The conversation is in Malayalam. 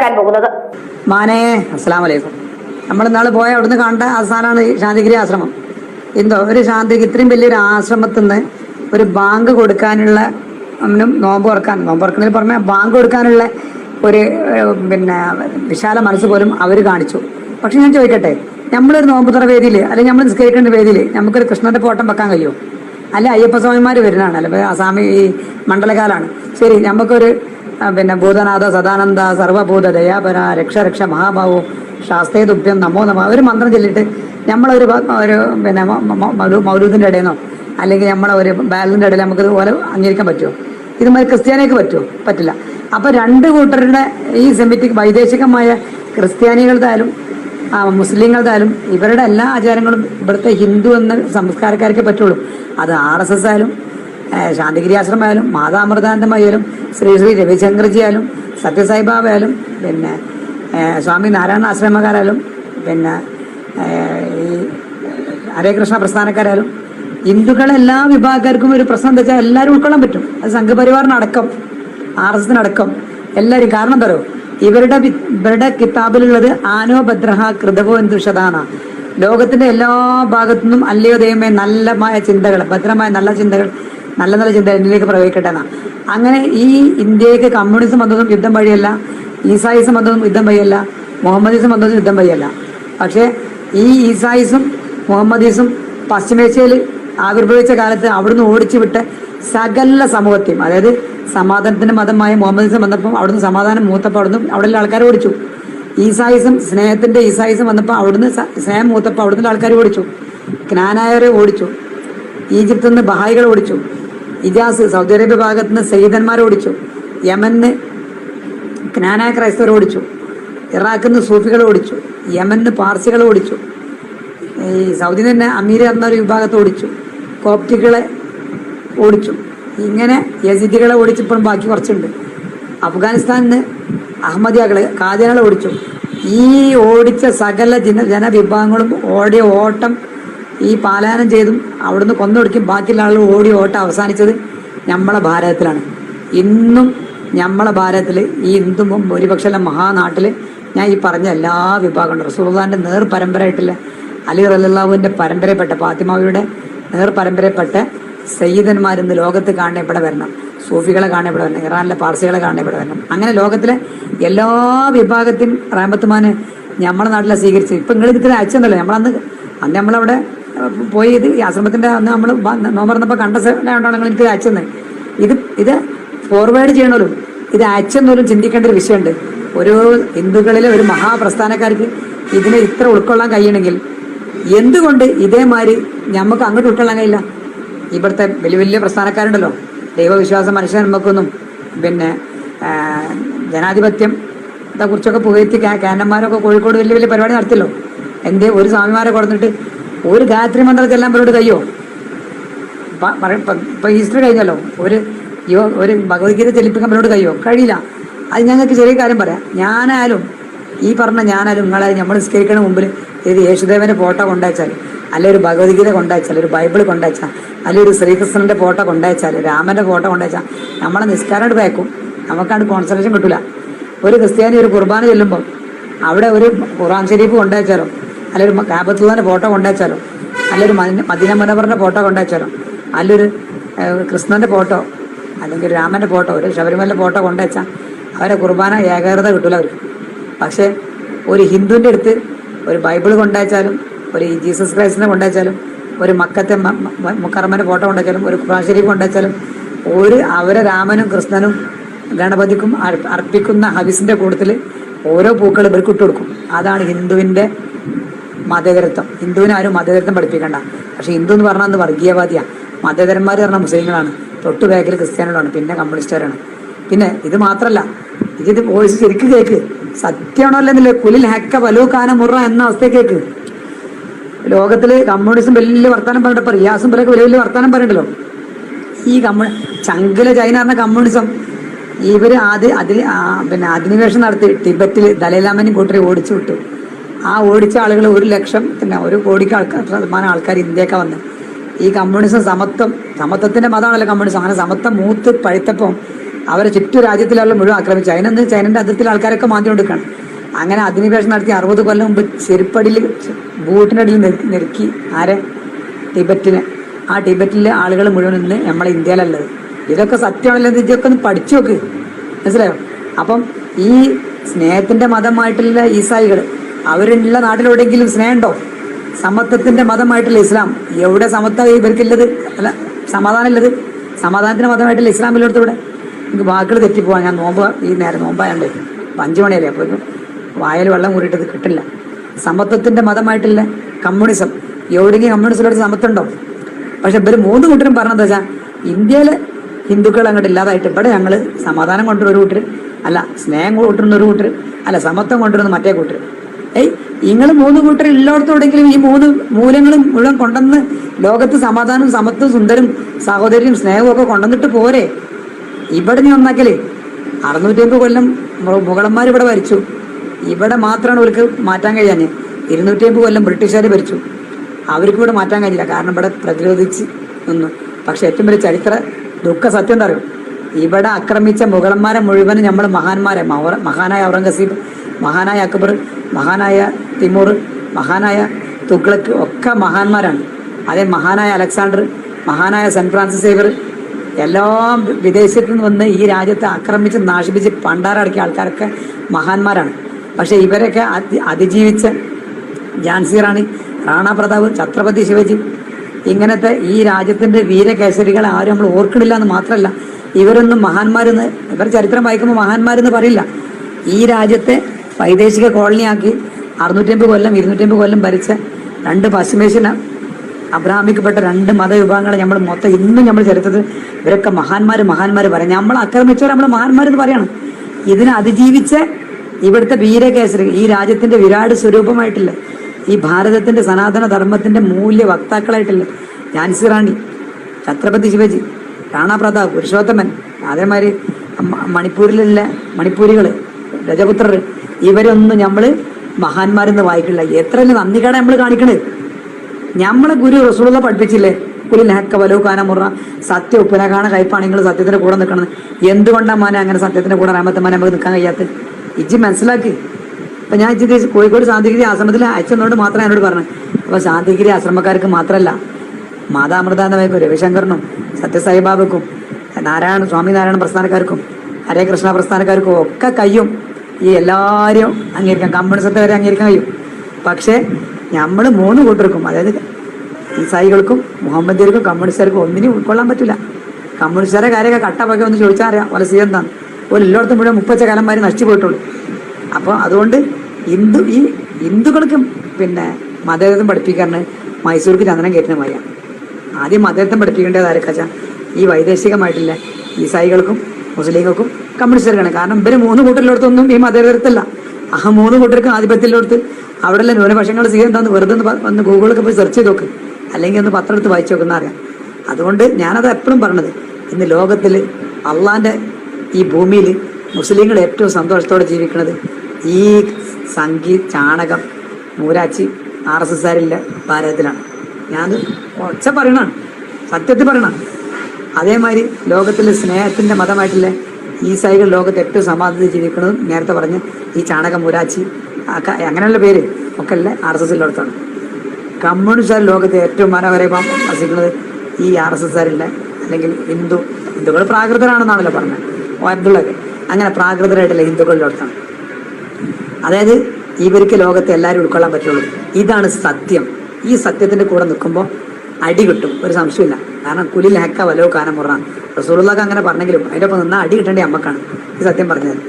ക്കാൻ പോകുന്നത്. മാനേ അസ്സലാം വലൈക്കും നമ്മൾ ഇന്നാൾ പോയ അവിടുന്ന് കണ്ട ആസാനാണ് ഈ ശാന്തിഗിരി ആശ്രമം. എന്തോ ഒരു ശാന്തിഗിരി ഇത്രയും വലിയൊരു ആശ്രമത്തിൽ നിന്ന് ഒരു ബാങ്ക് കൊടുക്കാനുള്ള നോമ്പ് തുറക്കാൻ നോമ്പ് തുറക്കുന്നതിൽ പറഞ്ഞ ബാങ്ക് കൊടുക്കാനുള്ള ഒരു പിന്നെ വിശാല മനസ്സ് പോലും അവർ കാണിച്ചു. പക്ഷെ ഞാൻ ചോദിക്കട്ടെ നമ്മളൊരു നോമ്പ് തുറ വേദിയിൽ അല്ലെങ്കിൽ നമ്മൾ നിസ്കരിക്കേണ്ട വേദിയിൽ നമുക്കൊരു കൃഷ്ണന്റെ ഫോട്ടം വെക്കാൻ കഴിയുമോ? അല്ല അയ്യപ്പ സ്വാമിമാർ വരുന്നതാണ് അല്ല അസാമി ഈ മണ്ഡലകാലാണ് ശരി നമുക്കൊരു പിന്നെ ഭൂതനാഥ സദാനന്ദ സർവഭൂത ദയാപര രക്ഷ രക്ഷ മഹാഭാവു ശാസ്ത്രേ തുഭ്യം നമോ നമ ഒരു മന്ത്രം ചൊല്ലിട്ട് നമ്മളൊരു ഒരു പിന്നെ മൗലൂദിന്റെ ഇടയിൽ അല്ലെങ്കിൽ നമ്മളെ ഒരു ബാലന്റെ ഇടയിൽ നമുക്ക് ഇതുപോലെ അംഗീകരിക്കാൻ പറ്റുമോ? ഇതുമായി ക്രിസ്ത്യാനിക്ക് പറ്റുമോ? പറ്റില്ല. അപ്പോൾ രണ്ട് കൂട്ടരുടെ ഈ സെമിറ്റിക് വൈദേശികമായ ക്രിസ്ത്യാനികളുടെയാലും ആ, മുസ്ലിങ്ങളുടെയാലും ഇവരുടെ എല്ലാ ആചാരങ്ങളും ഇവിടുത്തെ ഹിന്ദു എന്ന സംസ്കാരക്കാർക്കേ പറ്റുള്ളൂ. അത് ആർ എസ് എസ് ആയാലും ഏഹ് ശാന്തിഗിരി ആശ്രമമായാലും മാതാമൃതാനന്ദമായാലും ശ്രീ ശ്രീ രവിശങ്കർജി ആയാലും സത്യസായിബാബ പിന്നെ സ്വാമി നാരായണ ആശ്രമക്കാരായാലും പിന്നെ ഈ ഹരേ കൃഷ്ണ പ്രസ്ഥാനക്കാരായാലും ഹിന്ദുക്കളെ എല്ലാ വിഭാഗക്കാർക്കും ഒരു പ്രശ്നം എന്താ വെച്ചാൽ എല്ലാവരും ഉൾക്കൊള്ളാൻ പറ്റും. അത് സംഘപരിവാറിനടക്കം ആർ എസ് എസിനടക്കം എല്ലാവരും കാരണം പറയുക ഇവരുടെ ഇവരുടെ കിതാബിലുള്ളത് ആനോ ഭദ്രഹ കൃതവോ എന്തുഷതാന ലോകത്തിന്റെ എല്ലാ ഭാഗത്തു നിന്നും അല്ലയോ ദൈവമേ നല്ലമായ ചിന്തകൾ ഭദ്രമായ നല്ല ചിന്തകൾ നല്ല നല്ല ചിന്ത എന്നിലേക്ക് പ്രയോഗിക്കട്ടെ എന്നാ അങ്ങനെ ഈ ഇന്ത്യയ്ക്ക് കമ്മ്യൂണിസം വന്നതും യുദ്ധം വഴിയല്ല ഈസായിസം വന്നതും യുദ്ധം വഴിയല്ല മുഹമ്മദീസം വന്നതും യുദ്ധം വഴിയല്ല. പക്ഷേ ഈ ഈസായിസും മുഹമ്മദീസും പശ്ചിമേഷ്യയിൽ ആവിർഭവിച്ച കാലത്ത് അവിടുന്ന് ഓടിച്ചു വിട്ട സകല സമൂഹത്തെയും അതായത് സമാധാനത്തിന്റെ മതമായ മുഹമ്മദീസം വന്നപ്പോൾ അവിടുന്ന് സമാധാനം മൂത്തപ്പോൾ അവിടുന്ന് അവിടെയുള്ള ആൾക്കാർ ഓടിച്ചു. ഈസായിസം സ്നേഹത്തിന്റെ ഈസായിസം വന്നപ്പോൾ അവിടുന്ന് സ്നേഹം മൂത്തപ്പോൾ അവിടുന്ന് ആൾക്കാർ ഓടിച്ചു. ജ്ഞാനായരെ ഓടിച്ചു. ഈജിപ്തിൽ നിന്ന് ബഹായികൾ ഓടിച്ചു. ഇജാസ് സൗദി അറേബ്യ ഭാഗത്ത് നിന്ന് സയ്യിദന്മാരെ ഓടിച്ചു യമന് ജ്ഞാന ക്രൈസ്തവർ ഓടിച്ചു ഇറാഖിൽ നിന്ന് സൂഫികൾ ഓടിച്ചു യമന് പാർസികൾ ഓടിച്ചു ഈ സൗദി തന്നെ അമീർ എന്നൊരു വിഭാഗത്തെ ഓടിച്ചു കോപ്റ്റികളെ ഓടിച്ചു. ഇങ്ങനെ യസിദികളെ ഓടിച്ചപ്പോഴും ബാക്കി കുറച്ചുണ്ട്. അഫ്ഗാനിസ്ഥാനിൽ നിന്ന് അഹമ്മദിയാക്കളെ കാദിയാകളെ ഓടിച്ചു. ഈ ഓടിച്ച സകല ജന ജനവിഭാഗങ്ങളും ഓടിയ ഓട്ടം ഈ പാലായനം ചെയ്തും അവിടുന്ന് കൊന്നൊടുക്കും ബാക്കിയുള്ള ആളുകൾ ഓടി ഓട്ടം അവസാനിച്ചത് നമ്മളെ ഭാരതത്തിലാണ്. ഇന്നും നമ്മളെ ഭാരതത്തിൽ ഈ ഹിന്ദു ഭൂരിപക്ഷമുള്ള മഹാനാട്ടിൽ ഞാൻ ഈ പറഞ്ഞ എല്ലാ വിഭാഗമുണ്ട് റസൂർദാന്റെ നേർ പരമ്പരയായിട്ടില്ല അലി റല്ലാഹുവിന്റെ പരമ്പരയപ്പെട്ട ഫാത്തിമാവിയുടെ നേർ പരമ്പരയപ്പെട്ട സയ്യിദന്മാരിന്ന് ലോകത്ത് ഇവിടെ വരണം. സൂഫികളെ ഇവിടെ വരണം. ഇറാനിലെ പാർസികളെ ഇവിടെ വരണം. അങ്ങനെ ലോകത്തിലെ എല്ലാ വിഭാഗത്തിനും റാമത്തുമാന് നമ്മളെ നാട്ടിലെ സ്വീകരിച്ചു. ഇപ്പൊ നിങ്ങൾ ഇതിൽ അയച്ചെന്നല്ലോ. നമ്മളന്ന് അന്ന് നമ്മളവിടെ പോയി ഇത് ആശ്രമത്തിന്റെ അന്ന് നമ്മൾ നോമ്പറന്നപ്പോ കണ്ട നിങ്ങൾ എനിക്ക് അയച്ചെന്ന്. ഇത് ഇത് ഫോർവേഡ് ചെയ്യണമല്ലോ ഇത് അയച്ചെന്നോലും ചിന്തിക്കേണ്ട ഒരു വിഷയമുണ്ട്. ഒരു ഹിന്ദുക്കളിലെ ഒരു മഹാപ്രസ്ഥാനക്കാർക്ക് ഇതിനെ ഇത്ര ഉൾക്കൊള്ളാൻ കഴിയണമെങ്കിൽ എന്തുകൊണ്ട് ഇതേമാതിരി നമുക്ക് അങ്ങോട്ട് ഉൾക്കൊള്ളാൻ കഴിയില്ല? ഇവിടുത്തെ വലിയ വലിയ പ്രസ്ഥാനക്കാരുണ്ടല്ലോ. ദൈവവിശ്വാസം മനുഷ്യ നമുക്കൊന്നും പിന്നെ ജനാധിപത്യം കുറിച്ചൊക്കെ പുകയത്തി കാനന്മാരൊക്കെ കോഴിക്കോട് വലിയ വലിയ പരിപാടി നടത്തില്ലോ എന്തേ ഒരു സ്വാമിമാരെ കൊടുത്തിട്ട് ഒരു ഗായത്രി മന്ത്രത്തിൽ എല്ലാം അവരോട് കയ്യോ ഇപ്പം ഈസ്റ്റർ കഴിഞ്ഞല്ലോ. ഒരു യോ ഒരു ഭഗവത്ഗീത ചലിപ്പിക്കാൻ അവരോട് കയ്യോ? കഴിയില്ല. അത് ഞങ്ങൾക്ക് ചെറിയ കാര്യം പറയാം. ഞാനായാലും ഈ പറഞ്ഞ ഞാനായാലും നിങ്ങളായാലും നമ്മൾ നിസ്കരിക്കണ മുമ്പിൽ ഇത് യേശുദേവന്റെ ഫോട്ടോ കൊണ്ടുവച്ചാൽ അല്ലെ ഒരു ഭഗവത്ഗീത കൊണ്ടുവച്ചാൽ ഒരു ബൈബിൾ കൊണ്ടുവച്ചാൽ അല്ലെ ഒരു ശ്രീകൃഷ്ണന്റെ ഫോട്ടോ കൊണ്ടുവച്ചാൽ രാമന്റെ ഫോട്ടോ കൊണ്ടുവച്ചാൽ നമ്മളെ നിസ്കാരമായിട്ട് വയ്ക്കും നമുക്കാണ്ട് കോൺസെൻട്രേഷൻ കിട്ടില്ല ഒരു ക്രിസ്ത്യാനി ഒരു കുർബാന ചെല്ലുമ്പോൾ അവിടെ ഒരു ഖുറാൻ ഷരീഫ് കൊണ്ടുവച്ചാലോ അല്ലെ കാബത്തുള്ളതിന്റെ ഫോട്ടോ കൊണ്ടുവച്ചാലോ അല്ലൊരു മദിന മനോഹറിന്റെ ഫോട്ടോ കൊണ്ടുവച്ചാലോ അല്ലൊരു കൃഷ്ണന്റെ ഫോട്ടോ അല്ലെങ്കിൽ രാമന്റെ ഫോട്ടോ ഒരു ശബരിമല ഫോട്ടോ കൊണ്ടുവച്ചാൽ അവരെ കുർബാന ഏകാഗ്രത കിട്ടൂല അവർക്ക്. പക്ഷേ ഒരു ഹിന്ദുവിന്റെ അടുത്ത് ഒരു ബൈബിൾ കൊണ്ടുവച്ചാലും ഒരു ജീസസ് ക്രൈസ്റ്റിനെ കൊണ്ടുവച്ചാലും ഒരു മക്കത്തെ മ- മ- മുക്കർമ്മന്റെ ഫോട്ടോ കൊണ്ടുവച്ചാലും ഒരു ഖുറാൻ ഷരീഫ് കൊണ്ടുവച്ചാലും ഒരു അവരെ രാമനും കൃഷ്ണനും ഗണപതിക്കും അർപ്പിക്കുന്ന ഹവിസിന്റെ കൂട്ടത്തിൽ ഓരോ പൂക്കൾ ഇവർക്ക് ഇട്ട് കൊടുക്കും. അതാണ് ഹിന്ദുവിന്റെ മതേതരത്വം. ഹിന്ദുവിനെ ആരും മതേതരത്വം പഠിപ്പിക്കണ്ട. പക്ഷെ ഹിന്ദു എന്ന് പറഞ്ഞാൽ അത് വർഗീയവാദിയാ. മതേതരന്മാർ പറഞ്ഞാൽ മുസ്ലിങ്ങളാണ്. തൊട്ട് ബാക്കിൽ ക്രിസ്ത്യാനികളാണ്. പിന്നെ കമ്മ്യൂണിസ്റ്റുകാരാണ്. പിന്നെ ഇത് മാത്രല്ല. ഇത് പോയിസ് ശരിക്കും കേക്ക്. സത്യമാണോ അല്ലെന്നില്ല കുലിൽ ഹെക്ക കാന മുറ എന്ന അവസ്ഥ കേക്ക്. ലോകത്തിൽ കമ്മ്യൂണിസം വലിയ വർത്താനം പറഞ്ഞിട്ട് റിയാസും പോലെ വലിയ വലിയ വർത്താനം പറയണ്ടല്ലോ. ഈ കമ്മ്യൂ ചങ്കില ചൈന പറഞ്ഞ കമ്മ്യൂണിസം. ഇവർ ആദ്യ അതിൽ പിന്നെ അധിനിവേശം നടത്തി. ടിബറ്റിൽ ദലൈലാമനും കൂട്ടരെ ഓടിച്ചു വിട്ടു. ആ ഓടിച്ച ആളുകൾ ഒരു ലക്ഷം പിന്നെ ഒരു കോടിക്ക് ആൾക്കാർ ശതമാനം ആൾക്കാർ ഇന്ത്യയൊക്കെ വന്ന്. ഈ കമ്മ്യൂണിസം സമത്വം സമത്വത്തിന്റെ മതമാണല്ലോ കമ്മ്യൂണിസം. അങ്ങനെ സമത്വം മൂത്ത് പഴുത്തപ്പം അവരെ ചുറ്റു രാജ്യത്തിലുള്ള മുഴുവൻ ആക്രമിച്ചു. അതിനൊന്ന് ചൈനന്റെ അതിർത്തിയിലെ ആൾക്കാരൊക്കെ മാറ്റി കൊടുക്കണം. അങ്ങനെ അധിനിവേശം നടത്തി അറുപത് കൊല്ലം മുമ്പ് ചെരുപ്പടിയിൽ ബൂട്ടിനടിയിൽ നെരുക്കി ആരെ? ടിബറ്റിനെ. ആ ടിബറ്റിലെ ആളുകൾ മുഴുവൻ ഇന്ന് നമ്മളെ ഇന്ത്യയിലല്ലത് ഇതൊക്കെ സത്യമാണല്ലോ ഇതൊക്കെ ഒന്ന് പഠിച്ചു നോക്ക്. മനസ്സിലായോ? അപ്പം ഈ സ്നേഹത്തിന്റെ മതമായിട്ടുള്ള ഈസായികൾ അവരുള്ള നാട്ടിലെവിടെയെങ്കിലും സ്നേഹമുണ്ടോ? സമത്വത്തിന്റെ മതമായിട്ടുള്ള ഇസ്ലാം. എവിടെ സമത്വം ഇവർക്കുള്ളത് അല്ല സമാധാനം ഉള്ളത് സമാധാനത്തിന്റെ മതമായിട്ടുള്ള ഇസ്ലാം ഇസ്ലാമിലെടുത്ത് ഇവിടെ? എനിക്ക് വാക്കുകൾ തെറ്റിപ്പോവാൻ ഞാൻ നോമ്പ് ഈ നേരം നോമ്പായണ്ട്. അപ്പൊ മണിയല്ലേ അപ്പോൾ വായൽ വെള്ളം കൂടിയിട്ടത് കിട്ടില്ല. സമത്വത്തിന്റെ മതമായിട്ടുള്ള കമ്മ്യൂണിസം? എവിടെയെങ്കിലും കമ്മ്യൂണിസ്റ്റിലോട്ട് സമത്വമുണ്ടോ? പക്ഷെ ഇവർ മൂന്ന് കൂട്ടരും പറഞ്ഞത് വെച്ചാൽ ഇന്ത്യയിലെ ഹിന്ദുക്കൾ അങ്ങോട്ട് ഇല്ലാതായിട്ട് ഇവിടെ ഞങ്ങൾ സമാധാനം കൊണ്ടുവരുന്ന ഒരു കൂട്ടർ അല്ല സ്നേഹം കൊണ്ടുവരുന്ന ഒരു കൂട്ടർ അല്ല സമത്വം കൊണ്ടുവരുന്ന മറ്റേ കൂട്ടർ ഏയ് നിങ്ങൾ മൂന്ന് കൂട്ടർ ഉള്ളിടത്തോടെങ്കിലും ഈ മൂന്ന് മൂലങ്ങളും മുഴുവൻ കൊണ്ടുവന്ന് ലോകത്ത് സമാധാനം സമത്വം സുന്ദരം സഹോദര്യം സ്നേഹവും ഒക്കെ കൊണ്ടുവന്നിട്ട് പോരെ. ഇവിടെ നീ ഒന്നാക്കലേ അറുന്നൂറ്റമ്പത് കൊല്ലം മുഗളന്മാർ ഇവിടെ ഭരിച്ചു. ഇവിടെ മാത്രമാണ് ഇവർക്ക് മാറ്റാൻ കഴിയാഞ്ഞ്. ഇരുന്നൂറ്റിയമ്പത് കൊല്ലം ബ്രിട്ടീഷുകാർ ഭരിച്ചു. അവർക്ക് ഇവിടെ മാറ്റാൻ കഴിഞ്ഞില്ല. കാരണം ഇവിടെ പ്രതിരോധിച്ച് നിന്നു. പക്ഷെ ഏറ്റവും വലിയ ചരിത്ര ദുഃഖ സത്യം എന്താ ഇവിടെ ആക്രമിച്ച മുഗളന്മാരെ മുഴുവനും നമ്മൾ മഹാന്മാരെ മഹാനായ ഔറംഗസീബ് മഹാനായ അക്ബർ മഹാനായ തിമൂർ മഹാനായ തുഗ്ലക്ക് ഒക്കെ മഹാന്മാരാണ്. അതേ മഹാനായ അലക്സാണ്ടർ മഹാനായ സെന്റ് ഫ്രാൻസിസ് സേവർ എല്ലാം വിദേശത്ത് നിന്ന് വന്ന് ഈ രാജ്യത്തെ ആക്രമിച്ച് നാശിപ്പിച്ച് പണ്ടാരടക്കിയ ആൾക്കാരൊക്കെ മഹാന്മാരാണ്. പക്ഷെ ഇവരൊക്കെ അതി- അതിജീവിച്ച ഝാൻസി റാണി റാണാ പ്രതാപ് ഛത്രപതി ശിവജി. ഇങ്ങനത്തെ ഈ രാജ്യത്തിന്റെ വീരകേസരികളെ ആരും നമ്മൾ ഓർക്കണില്ല എന്ന് മാത്രമല്ല ഇവരൊന്നും മഹാന്മാരെന്ന് ഇവർ ചരിത്രം വായിക്കുമ്പോൾ മഹാന്മാരെന്ന് പറയില്ല. ഈ രാജ്യത്തെ വൈദേശിക കോളനിയാക്കി അറുന്നൂറ്റമ്പത് കൊല്ലം ഇരുന്നൂറ്റമ്പത് കൊല്ലം ഭരിച്ച രണ്ട് പശ്ചിമേഷ്യൻ അബ്രാഹ്മിക്കപ്പെട്ട രണ്ട് മതവിഭാഗങ്ങളെ നമ്മൾ മൊത്തം ഇന്നും നമ്മൾ ചരിത്രത്തിൽ ഇവരൊക്കെ മഹാന്മാർ മഹാന്മാർ പറയാം. നമ്മൾ ആക്രമിച്ചവർ നമ്മൾ മഹാന്മാരെന്ന് പറയണം. ഇതിനെ അതിജീവിച്ച ഇവിടുത്തെ വീരകേസരി ഈ രാജ്യത്തിന്റെ വിരാട് സ്വരൂപമായിട്ടില്ല. ഈ ഭാരതത്തിന്റെ സനാതന ധർമ്മത്തിന്റെ മൂല്യ വക്താക്കളായിട്ടില്ല. ഝാൻസി റാണി ഛത്രപതി ശിവജി റാണാ പ്രതാപ് പുരുഷോത്തമൻ അതേമാതിരി മണിപ്പൂരിലുള്ള മണിപ്പൂരികൾ രജപുത്രർ ഇവരൊന്നും നമ്മൾ മഹാന്മാരെന്ന് വായിക്കില്ല. എത്ര നന്ദികേടാ നമ്മൾ കാണിക്കണത് നമ്മളെ ഗുരു റസൂള പഠിപ്പിച്ചില്ലേ? ഒരു ലഹക്ക വലോ കാനമുറ സത്യ ഉപ്പനകാണ കയ്പാണ് നിങ്ങൾ സത്യത്തിന്റെ കൂടെ നിൽക്കണത് എന്തുകൊണ്ടാണ് മാന അങ്ങനെ സത്യത്തിന്റെ കൂടെ രാമത്തെ മാനെ നമുക്ക് നിൽക്കാൻ കഴിയാത്ത ഇജ്ജി മനസ്സിലാക്കി. അപ്പൊ ഞാൻ ഇജ്ജി കോഴിക്കോട് ശാന്തിഗിരി ആശ്രമത്തിൽ അയച്ചെന്നോട് മാത്രമേ എന്നോട് പറഞ്ഞു. അപ്പൊ ശാന്തിഗിരി ആശ്രമക്കാർക്ക് മാത്രമല്ല മാതാമൃതാനന്ദമയ്ക്കും രവിശങ്കറിനും സത്യസായിബാബക്കും നാരായണ സ്വാമി നാരായണ പ്രസ്ഥാനക്കാർക്കും ഹരേ കൃഷ്ണ പ്രസ്ഥാനക്കാർക്കും ഒക്കെ കയ്യും. ഈ എല്ലാവരും അംഗീകരിക്കാം കമ്മ്യൂണിസത്തെ വരെ അംഗീകരിക്കാൻ കഴിയും. പക്ഷേ നമ്മൾ മൂന്ന് കൂട്ടർക്കും അതായത് ഈസായികൾക്കും മുഹമ്മദിയർക്കും കമ്മ്യൂണിസ്റ്റുകാർക്കും ഒന്നിനും ഉൾക്കൊള്ളാൻ പറ്റില്ല കമ്മ്യൂണിസ്റ്റുകാരെ കാര്യമൊക്കെ കട്ടപ്പൊക്കെ ഒന്ന് ചോദിച്ചാൽ അറിയാം ഓല സീ എന്താണ്. ഒരു എല്ലായിടത്തും മുഴുവൻ മുപ്പച്ച കാലന്മാർ നശിച്ചു പോയിട്ടുള്ളൂ. അപ്പോൾ അതുകൊണ്ട് ഹിന്ദു ഈ ഹിന്ദുക്കൾക്ക് പിന്നെ മതേതം പഠിപ്പിക്കാറിന് മൈസൂർക്ക് ചന്ദനം കയറ്റുന്ന മയ്യ ആദ്യം മതേതം പഠിപ്പിക്കേണ്ടത് ആരൊക്കെ ഈ വൈദേശികമായിട്ടില്ല ഈസായികൾക്കും മുസ്ലിങ്ങൾക്കും കമ്മ്യൂണിസ്റ്റുകാർക്കാണ് കാരണം ഇവർ മൂന്ന് കൂട്ടരിലോടത്തൊന്നും ഈ മതേതരത്തല്ല ആ മൂന്ന് കൂട്ടർക്കും ആധിപത്യത്തിലോടത്ത് അവിടെയുള്ള ന്യൂനപക്ഷങ്ങൾ സ്വീകരിക്കാൻ എന്താന്ന് വെറുതെ ഒന്ന് ഗൂഗിളൊക്കെ പോയി സെർച്ച് ചെയ്ത് നോക്ക്. അല്ലെങ്കിൽ ഒന്ന് പത്രം എടുത്ത് വായിച്ചു നോക്കുന്ന അറിയാം. അതുകൊണ്ട് ഞാനത് എപ്പോഴും പറഞ്ഞത് ഇന്ന് ലോകത്തിൽ അള്ളാന്റെ ഈ ഭൂമിയിൽ മുസ്ലിങ്ങൾ ഏറ്റവും സന്തോഷത്തോടെ ജീവിക്കുന്നത് ഈ സംഗീ ചാണകം മൂരാച്ചി ആർ എസ് എസ്കാരില്ല ഭാരതത്തിലാണ്. ഞാൻ ഒച്ച പറയണ സത്യത്തിൽ പറയണം അതേമാതിരി ലോകത്തിലെ സ്നേഹത്തിന്റെ മതമായിട്ടുള്ള ഈ സൈകൾ ലോകത്ത് ഏറ്റവും സമാധാനത്തിൽ ജീവിക്കുന്നതും നേരത്തെ പറഞ്ഞ് ഈ ചാണക മുരാച്ചി അങ്ങനെയുള്ള പേര് ഒക്കെ അല്ലേ ആർ എസ് എസിലോടത്താണ് കമ്മ്യൂണിസ്റ്റുകാർ ലോകത്തെ ഏറ്റവും മനോഹരമായി വസിക്കുന്നത് ഈ ആർ എസ് എസ്സുകാരില്ല അല്ലെങ്കിൽ ഹിന്ദു ഹിന്ദുക്കൾ പ്രാകൃതരാണെന്നാണല്ലോ പറഞ്ഞത്. അബ്ദുള്ളൊക്കെ അങ്ങനെ പ്രാകൃതരായിട്ടുള്ള ഹിന്ദുക്കളിലോടത്താണ് അതായത് ഇവർക്ക് ലോകത്തെ എല്ലാവരും ഉൾക്കൊള്ളാൻ പറ്റുള്ളൂ. ഇതാണ് സത്യം. ഈ സത്യത്തിന്റെ കൂടെ നിൽക്കുമ്പോൾ അടി കിട്ടും. ഒരു സംശയമില്ല കാരണം കുലി ലഹക്ക വലോ കാനം മുറ റസൂറുള്ളക്ക് അങ്ങനെ പറഞ്ഞെങ്കിലും അതിന്റെ ഒപ്പം നിന്നാൽ അടി കിട്ടേണ്ട അമ്മക്കാണ്. ഈ സത്യം പറഞ്ഞത്.